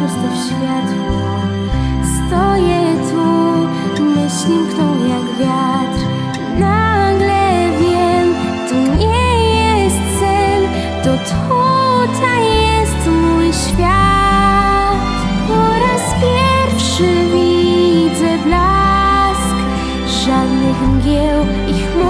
prosto w światło. Stoję tu, myśli mkną jak wiatr. Nagle wiem, to nie jest sen To tutaj jest mój świat. Po raz pierwszy widzę blask. Żadnych mgieł i chmur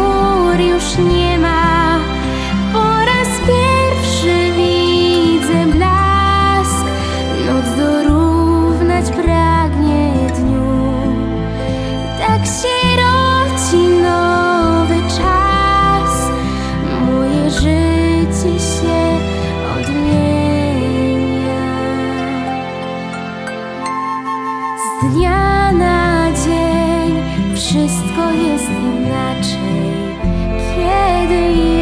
jak się rodzi nowy czas, moje życie się odmienia. Z dnia na dzień wszystko jest inaczej, kiedy.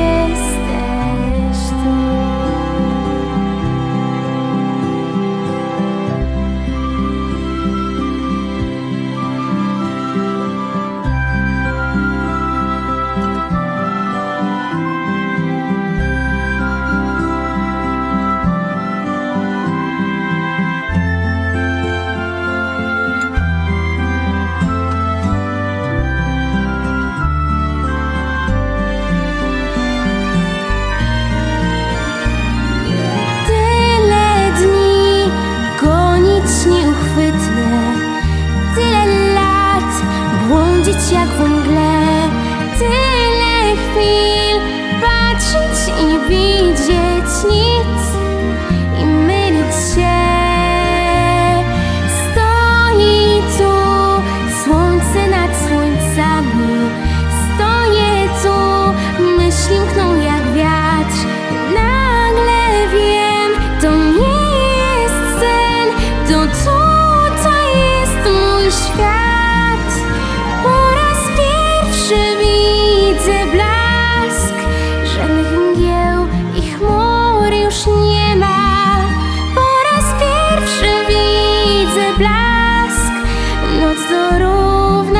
jak w mgle. Tyle chwil.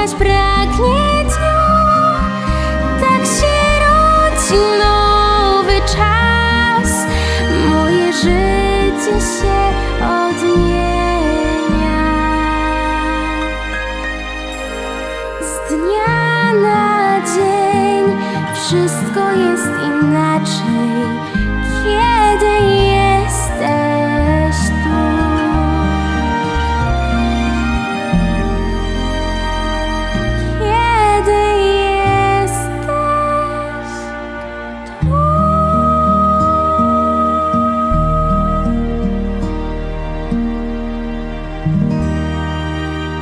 nas braknie dnia Tak się rodzi nowy czas. Moje życie się odmienia. Z dnia na dzień wszystko jest inaczej.